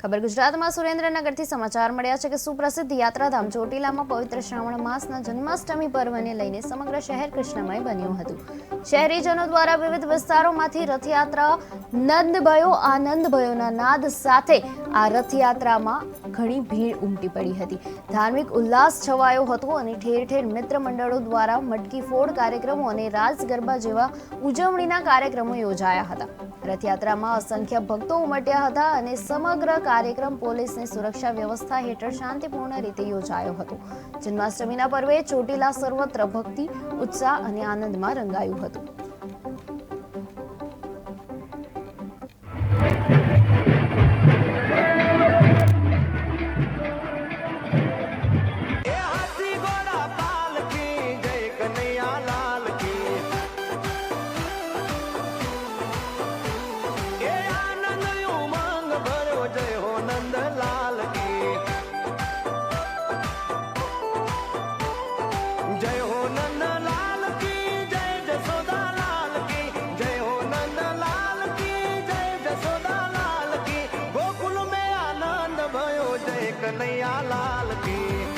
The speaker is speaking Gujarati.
ખબર ગુજરાતમાં સુરેન્દ્રનગરથી સમાચાર મળ્યા છે કે સુપ્રસિદ્ધ યાત્રાધામ ચોટીલામાં પવિત્ર શ્રાવણ માસના જન્માષ્ટમી પર્વને લઈને સમગ્ર શહેર કૃષ્ણમય બન્યું હતું. શહેરીજનો દ્વારા વિવિધ વિસ્તારોમાંથી રથયાત્રા, નંદભયો, આનંદભયોના નાદ સાથે આ રથયાત્રામાં ઘણી ભીડ ઉમટી પડી હતી. ધાર્મિક ઉલ્લાસ છવાયો હતો અને ઠેર ઠેર મિત્ર મંડળો દ્વારા મટકી ફોડ કાર્યક્રમો અને રાસ ગરબા જેવા ઉજવણીના કાર્યક્રમો યોજાયા હતા. રથયાત્રામાં અસંખ્ય ભક્તો ઉમટ્યા હતા અને સમગ્ર કાર્યક્રમ પોલીસની સુરક્ષા વ્યવસ્થા હેઠળ શાંતિપૂર્ણ રીતે યોજાયો હતો. જન્માષ્ટમીના પર્વે ચોટીલા સર્વત્ર ભક્તિ, ઉત્સાહ અને આનંદમાં રંગાયું હતું. કનૈયા લાલ કી